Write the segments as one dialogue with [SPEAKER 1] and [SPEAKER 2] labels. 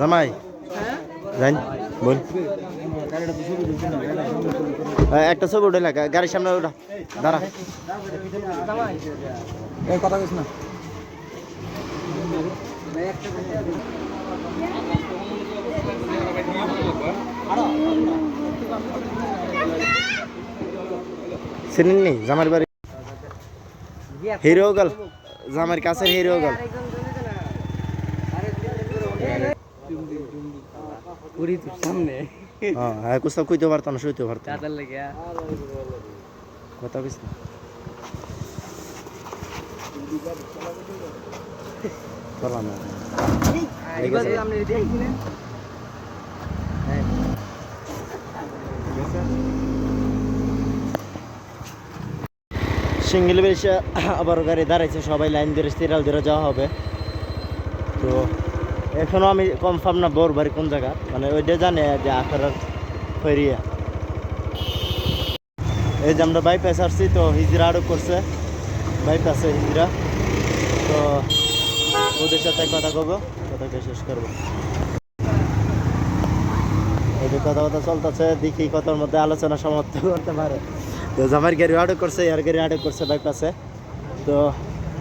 [SPEAKER 1] জামাই। জান বল। হ্যাঁ, একটা ছবি উঠে লাগা গাড়ির সামনে ওটা দাঁড়া।
[SPEAKER 2] কথা কইছ না।
[SPEAKER 1] চিনেননি? জামার বাড়ি। হিরো গল। জামার কাছের হিরো গল।
[SPEAKER 2] পুরি তোর সামনে।
[SPEAKER 1] হ্যাঁ হ্যাঁ কইতে পারতাম না শুইতে পারতাম না।
[SPEAKER 2] কাদার লেগে।
[SPEAKER 1] কথা কইস না। আছে।
[SPEAKER 2] দেখি না
[SPEAKER 1] সিঙ্গেল বেশে আবার গাড়ি দাঁড়াইছে সবাই লাইন ধরে সিরিয়াল ধরে যাওয়া হবে। তো এখনও আমি কনফার্ম না বোর বাড়ি কোন জায়গা। মানে ওইটা জানে যে আখড়ার ফেরিয়া এই যে আমরা বাইপাস আসছি, তো হিজরা আরও করছে। বাইপাসে হিজরা। তো ওদের সাথে কথা কব কথাকে শেষ করব। এই যে কথা চলতেছে, দেখি কথার মধ্যে আলোচনা সমাপ্ত করতে পারে। তো জামার গাড়ি আটক করছে, ইয়ার গাড়ি আটক করছে বাইপাসে তো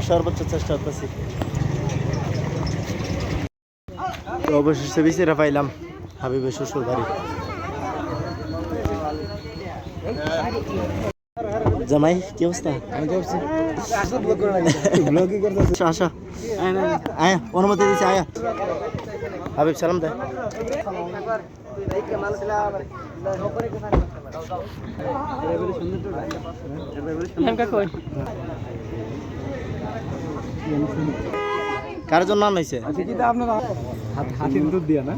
[SPEAKER 1] সর্বোচ্চ চেষ্টা করতেছি। তো অবশেষে বিচিরা পাইলাম। হাবিবের শ্বশুর বাড়ি। জামাই কি অবস্থা? আসা আয়া অনুমতি দিছে আয়া। হাবিব সালাম দে। কার জন্য আনাইছে
[SPEAKER 2] হাতির দুধ দিয়া না?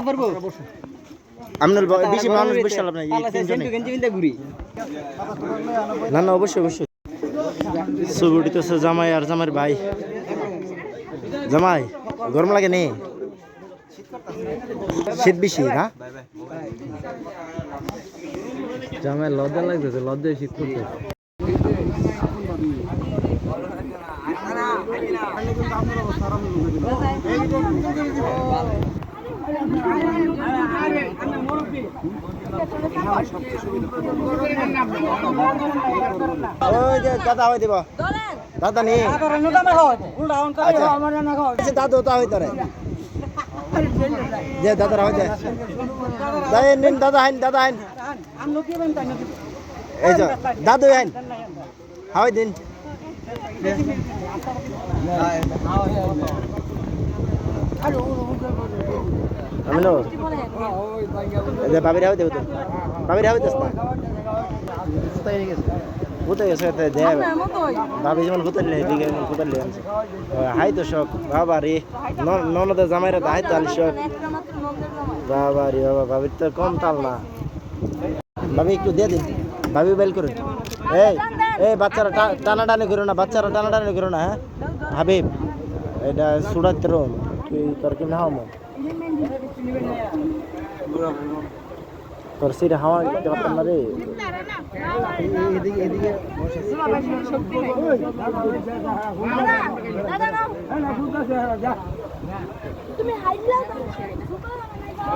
[SPEAKER 2] পারব
[SPEAKER 1] আপনার ব- বেশি মানুষ বসে লাভ নাই এই না না অবশ্যই অবশ্যই। জামাই আর জামাইয়ের ভাই। জামাই গরম লাগে নি? শীত বেশি না?
[SPEAKER 2] জামাই লজ্জা লাগতেছে লজ্জায় শীত করতেছে
[SPEAKER 1] দাদা হয়ে দিব দাদা নি আচ্ছা আচ্ছা, দাদু তা হইতে যে দাদা হইতে দাই নিন দাদা হাইন দাদা হাইন এই দাদু হাইন হাওয়াই দিন আমি নো এই যে বাবির হাওয়াই দেব তো বাবির হাওয়াই দেস না ভূতে গেছে তো দে বাবি যেমন ভূতের লে দিকে যেমন ভূতের লে আনছে হাই তো শখ বাবা রে ননদের জামাইরা তো হাই তো আলি শখ বাবা রে বাবা বাবির তো কম তাল না ভাবি একটু দিয়ে দিন ভাবি বেল করুন এই এই বাচ্চারা টানাটানি করো না, বাচ্চারা টানাটানি করো না হ্যাঁ? হাবিব, এটা সুরাত রুম তুই তোর কি না হমো তোর সিরে হাওয়া দিতে পারতাম না রে।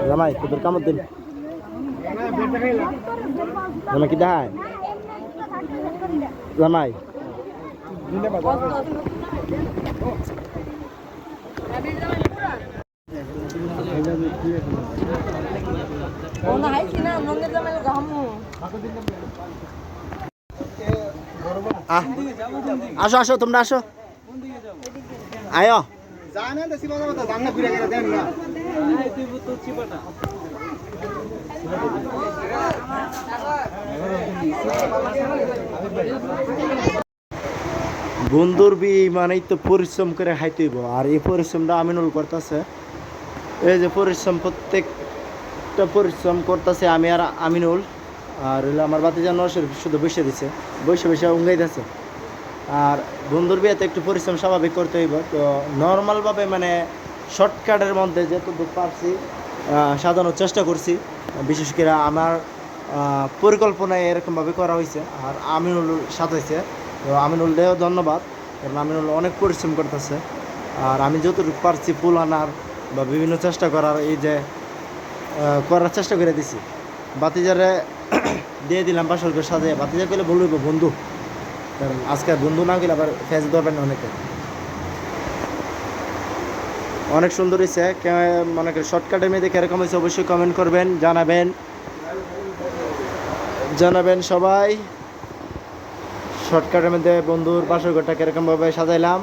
[SPEAKER 1] জামাই, তোদের কামড় দিন। জামাই কি দেখায়? জামাই আসো আসো, তোমরা আসো। আয়।
[SPEAKER 2] জানা তো সিবা কথা জানা ঘুরে গেলে, দেন না।
[SPEAKER 1] বন্ধুর বি মানেই তো পরিশ্রম করে খাইতেইব আর এই পরিশ্রমটা আমিনুল করতেছে। এই যে পরিশ্রম, প্রত্যেকটা পরিশ্রম করতেছে আমি আর আমিনুল। আর হলো আমার বাতি যেন শুধু বসে দিছে, বসে বসে উঙ্গাইতেছে। আর বন্ধুর বিয়েতে একটু পরিশ্রম স্বাভাবিক করতে হইব। তো নর্মালভাবে মানে শর্টকাটের মধ্যে যতটুকু পারছি সাজানোর চেষ্টা করছি। বিশেষ করে আমার পরিকল্পনায় এরকমভাবে করা হয়েছে। আর আমিনুল হয়েছে তো আমিনুল দেও ধন্যবাদ। কারণ আমিনুল অনেক পরিশ্রম করতেছে। আর আমি যতটুকু পারছি ফুল আনার বা বিভিন্ন চেষ্টা করার, এই যে করার চেষ্টা করে দিছি। বাতিজারে দিয়ে দিলাম বাসর করে সাজিয়ে বাতিজা করলে বলব বন্ধু। কারণ আজকে বন্ধু না গেলে আবার ফেস ধরবেন অনেকে। অনেক সুন্দর হয়েছে মনে করি শর্টকাটের মেয়েদের কীরকম হয়েছে অবশ্যই কমেন্ট করবেন, জানাবেন। জানাবেন সবাই। শর্টকাটের মধ্যে বন্ধুর বাসর ঘরটা কীরকমভাবে সাজাইলাম।